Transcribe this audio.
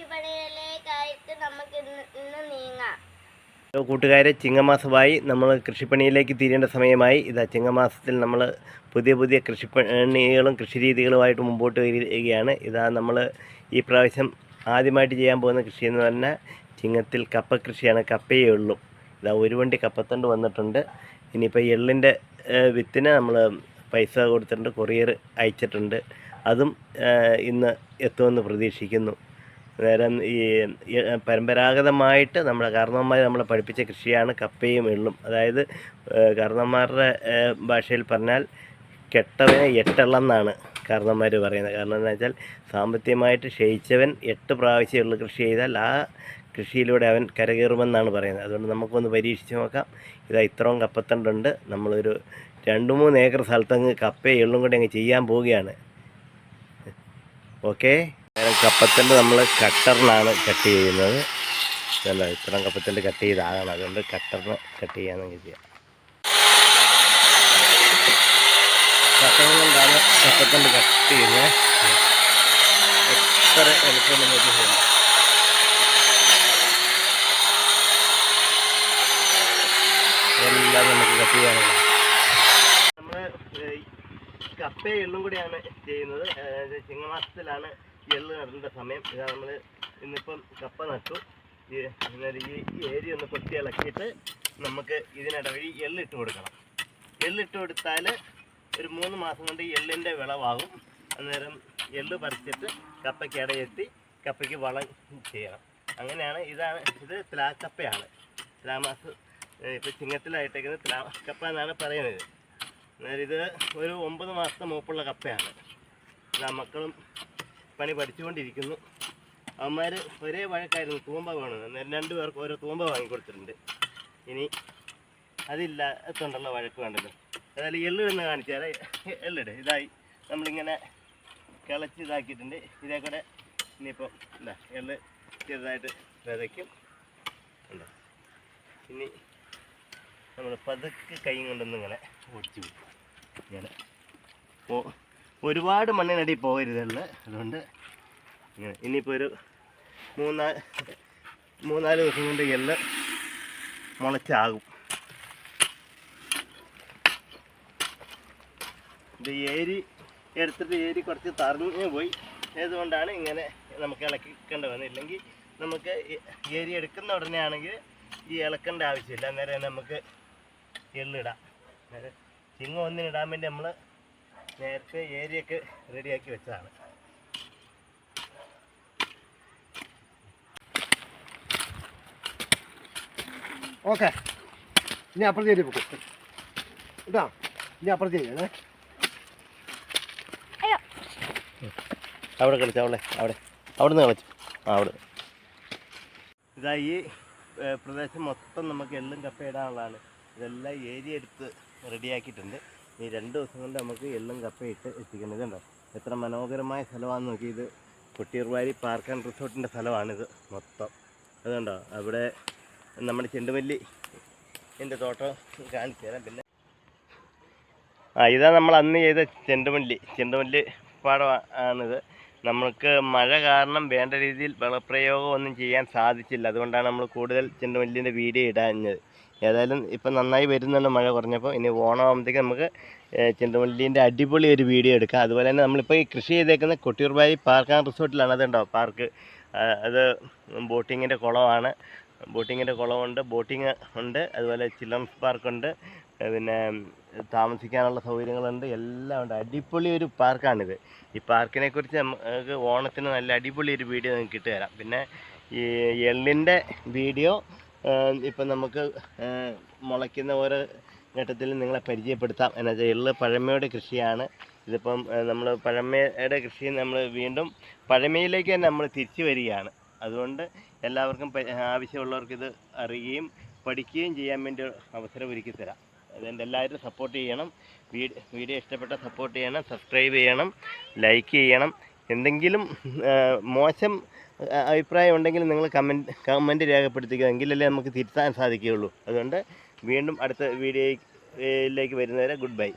നമുക്ക് ഹലോ കൂട്ടുകാരെ ചിങ്ങമാസമായി നമ്മൾ കൃഷിപ്പണിയിലേക്ക് തീരേണ്ട സമയമായി. ഇതാ ചിങ്ങമാസത്തിൽ നമ്മൾ പുതിയ പുതിയ കൃഷിപ്പണികളും കൃഷിരീതികളുമായിട്ട് മുമ്പോട്ട് വരികയാണ്. ഇതാ നമ്മൾ ഈ പ്രാവശ്യം ആദ്യമായിട്ട് ചെയ്യാൻ പോകുന്ന കൃഷി എന്ന് പറഞ്ഞാൽ ചിങ്ങത്തിൽ കപ്പ കൃഷിയാണ്. കപ്പയേ ഉള്ളൂ. ഇതാ ഒരു വണ്ടി കപ്പത്തണ്ട് വന്നിട്ടുണ്ട്. ഇനിയിപ്പോൾ എള്ളിന്റെ വിത്തിന് നമ്മൾ പൈസ കൊടുത്തിട്ടുണ്ട്. കൊറിയർ അയച്ചിട്ടുണ്ട്. അതും ഇന്ന് എത്തുമെന്ന് പ്രതീക്ഷിക്കുന്നു. നേരം ഈ പരമ്പരാഗതമായിട്ട് നമ്മുടെ കാരണവന്മാർ നമ്മളെ പഠിപ്പിച്ച കൃഷിയാണ് കപ്പയും എള്ളും. അതായത് കാരണവന്മാരുടെ ഭാഷയിൽ പറഞ്ഞാൽ കെട്ടവനെ എട്ടെള്ളെന്നാണ് കാരണവന്മാർ പറയുന്നത്. കാരണം എന്താ വെച്ചാൽ സാമ്പത്തികമായിട്ട് ക്ഷയിച്ചവൻ എട്ട് പ്രാവശ്യം എള്ള് കൃഷി ചെയ്താൽ ആ കൃഷിയിലൂടെ അവൻ കരകയറുമെന്നാണ് പറയുന്നത്. അതുകൊണ്ട് നമുക്കൊന്ന് പരീക്ഷിച്ച് നോക്കാം. ഇതാ ഇത്രയും കപ്പത്തണ്ടുണ്ട്. നമ്മളൊരു രണ്ട് മൂന്ന് ഏക്കർ സ്ഥലത്തങ്ങ് കപ്പയും എള്ളും കൂടി അങ്ങ് ചെയ്യാൻ പോവുകയാണ്. ഓക്കേ? കപ്പത്തണ്ട് നമ്മൾ കട്ടറിനാണ് കട്ട് ചെയ്യുന്നത്. അല്ല ഇത്രയും കപ്പത്തിന്റെ കട്ട് ചെയ്താകണം അതുകൊണ്ട് കട്ടറിന് കട്ട് ചെയ്യാമെന്ന് ചെയ്യാം കട്ടറിൽ കപ്പത്തണ്ട് കട്ട് ചെയ്യുന്നത്? എത്ര എളുപ്പം നമുക്ക് ചെയ്യുന്നത് എല്ലാം നമുക്ക് കട്ട് ചെയ്യാനുള്ള നമ്മൾ കപ്പ എള്ളും കൂടിയാണ് ചെയ്യുന്നത്. ചിങ്ങമാസത്തിലാണ് എള്ള് നടേണ്ട സമയം. ഇതാ നമ്മൾ ഇന്നിപ്പം കപ്പ നട്ടു. ഈ അന്നേരം ഈ ഈ ഏരി ഒന്ന് കൊത്തി ഇളക്കിയിട്ട് നമുക്ക് ഇതിനിടവഴി എള്ളിട്ട് കൊടുക്കണം. എള്ളിട്ട് കൊടുത്താൽ ഒരു മൂന്ന് മാസം കൊണ്ട് എള്ളിന്റെ വിളവാകും. അന്നേരം എള്ള് പറിച്ചിട്ട് കപ്പയ്ക്ക് ഇടയെത്തി കപ്പയ്ക്ക് വളം ചെയ്യണം. അങ്ങനെയാണ് ഇതാണ് ഇത് ത്ലാക്കപ്പയാണ് ത്ലാമാസ് ഇപ്പോൾ ചിങ്ങത്തിലായിട്ടേക്കുന്നത് ത്ലാക്കപ്പ എന്നാണ് പറയുന്നത്. അന്നേരം ഇത് ഒരു ഒമ്പത് മാസത്തെ മൂപ്പുള്ള കപ്പയാണ്. മക്കളും പണി പഠിച്ചുകൊണ്ടിരിക്കുന്നു. അവന്മാർ ഒരേ വഴക്കായിരുന്നു തൂമ്പ വേണം അന്നേരം രണ്ടു പേർക്ക് ഓരോ തൂമ്പ വാങ്ങിക്കൊടുത്തിട്ടുണ്ട്. ഇനി അതില്ല എത്തുണ്ടല്ലോ വഴക്ക് വേണ്ടല്ലോ. അതായത് എള്ള് എന്ന് കാണിച്ചാൽ എള്ളിട്. ഇതായി. നമ്മളിങ്ങനെ കിളച്ച് ഇതാക്കിയിട്ടുണ്ട്. ഇതേ കൂടെ ഇനിയിപ്പം എന്താ എള്ള് ചെറുതായിട്ട് വിതയ്ക്കും. ഉണ്ടോ ഇനി നമ്മൾ പതുക്കെ കൈ കൊണ്ടൊന്നിങ്ങനെ ഓടിച്ചു വിടും ഇങ്ങനെ. ഓ ഒരുപാട് മണ്ണിനടി പോകരുതല്ല അതുകൊണ്ട് ഇങ്ങനെ ഇനിയിപ്പോൾ ഒരു മൂന്നാ മൂന്നാൽ ദിവസം കൊണ്ട് എല്ല് മുളച്ചാകും. ഇത് ഏരി എടുത്തിട്ട് ഏരി കുറച്ച് തറഞ്ഞു പോയി. അതുകൊണ്ടാണ് ഇങ്ങനെ നമുക്ക് ഇളക്കിക്കേണ്ടി വന്നത്? ഇല്ലെങ്കിൽ നമുക്ക് ഏരി എടുക്കുന്ന ഉടനെ ആണെങ്കിൽ ഈ ഇളക്കേണ്ട ആവശ്യമില്ല. അന്നേരം നമുക്ക് എള്ളിടാം. അന്നേരം ചിങ്ങം ഒന്നിനിടാൻ വേണ്ടി നമ്മൾ നേരത്തെ ഏരിയൊക്കെ റെഡിയാക്കി വെച്ചതാണ്. ഓക്കെ. ഇനി അപ്പുറത്ത് ചെയ്ത് പോകും കേട്ടോ? ഇനി അപ്പുറത്ത് ചെയ്യണേ അവിടെ കളിച്ചു അവിടെ അവിടെ. അവിടെ നിന്ന് കളിച്ചു. ആ അവിടെ. ഇതാ ഈ പ്രദേശം മൊത്തം നമുക്ക് എള്ളും കപ്പ ഇടാനുള്ളതാണ്. ഇതെല്ലാം ഏരിയ എടുത്ത് റെഡിയാക്കിയിട്ടുണ്ട്. ഈ രണ്ട് ദിവസം കൊണ്ട് നമുക്ക് എള്ളും കപ്പയിട്ട് എത്തിക്കുന്നത് എത്ര മനോഹരമായ സ്ഥലമാണെന്ന് നോക്കി ഇത് കൊട്ടിയൂർവാരി പാർക്ക് ആൻഡ് റിസോർട്ടിന്റെ സ്ഥലമാണിത് മൊത്തം. അതുകൊണ്ടോ അവിടെ നമ്മുടെ ചെണ്ടുമല്ലി എന്റെ തോട്ടം കാണിച്ചു തരാം. പിന്നെ ആ ഇതാ നമ്മൾ അന്ന് ചെയ്ത ചെണ്ടുമല്ലി. ചെണ്ടുമല്ലി പാടം ആണിത് നമുക്ക് മഴ കാരണം വേണ്ട രീതിയിൽ വളപ്രയോഗം ഒന്നും ചെയ്യാൻ സാധിച്ചില്ല. അതുകൊണ്ടാണ് നമ്മൾ കൂടുതൽ ചെണ്ടുമല്ലിന്റെ വീഡിയോ ഇടാഞ്ഞത്. ഏതായാലും ഇപ്പം നന്നായി വരുന്നുണ്ട് മഴ കുറഞ്ഞപ്പോൾ. ഇനി ഓണമാകുമ്പോഴത്തേക്ക് നമുക്ക് ചെണ്ടുമല്ലിന്റെ അടിപൊളി ഒരു വീഡിയോ എടുക്കാം. അതുപോലെ തന്നെ നമ്മളിപ്പോൾ ഈ കൃഷി ചെയ്തേക്കുന്ന കൊട്ടിയൂർബായി പാർക്ക് ആൻഡ് റിസോർട്ടിലാണ്. അതുണ്ടോ പാർക്ക്? അത് ബോട്ടിങ്ങിന്റെ കുളമാണ്. ബോട്ടിങ്ങിന്റെ കുളമുണ്ട് ബോട്ടിങ് ഉണ്ട്. അതുപോലെ ചിൽഡ്രൻസ് പാർക്കുണ്ട്. പിന്നെ താമസിക്കാനുള്ള സൗകര്യങ്ങളുണ്ട്. എല്ലാം ഉണ്ട്. അടിപൊളി ഒരു പാർക്കാണിത്. ഈ പാർക്കിനെ കുറിച്ച് നമുക്ക് ഓണത്തിന് നല്ല അടിപൊളി ഒരു വീഡിയോ നിങ്ങൾക്ക് ഇട്ട് തരാം. പിന്നെ ഈ എള്ളിന്റെ വീഡിയോ ഇപ്പം നമുക്ക് മുളയ്ക്കുന്ന ഓരോ ഘട്ടത്തിൽ നിങ്ങളെ പരിചയപ്പെടുത്താം. എന്നു വെച്ചാൽ എള്ള് പഴമയുടെ കൃഷിയാണ്. ഇതിപ്പം നമ്മൾ പഴമയുടെ കൃഷി നമ്മൾ വീണ്ടും പഴമയിലേക്ക് തന്നെ നമ്മൾ തിരിച്ചു വരികയാണ്. അതുകൊണ്ട് എല്ലാവർക്കും ആവശ്യമുള്ളവർക്ക് ഇത് അറിയുകയും പഠിക്കുകയും ചെയ്യാൻ വേണ്ടി അവസരം ഒരുക്കി തരാം. അതുകൊണ്ട് എല്ലാവരും സപ്പോർട്ട് ചെയ്യണം വീഡിയോ ഇഷ്ടപ്പെട്ട സപ്പോർട്ട് ചെയ്യണം സബ്സ്ക്രൈബ് ചെയ്യണം ലൈക്ക് ചെയ്യണം. എന്തെങ്കിലും മോശം അഭിപ്രായം ഉണ്ടെങ്കിൽ നിങ്ങൾ കമന്റ് കമന്റ് രേഖപ്പെടുത്തുക എങ്കിലല്ലേ നമുക്ക് തിരുത്താൻ സാധിക്കുകയുള്ളൂ. അതുകൊണ്ട് വീണ്ടും അടുത്ത വീഡിയോയിലേക്ക് വരുന്നവരെ ഗുഡ് ബൈ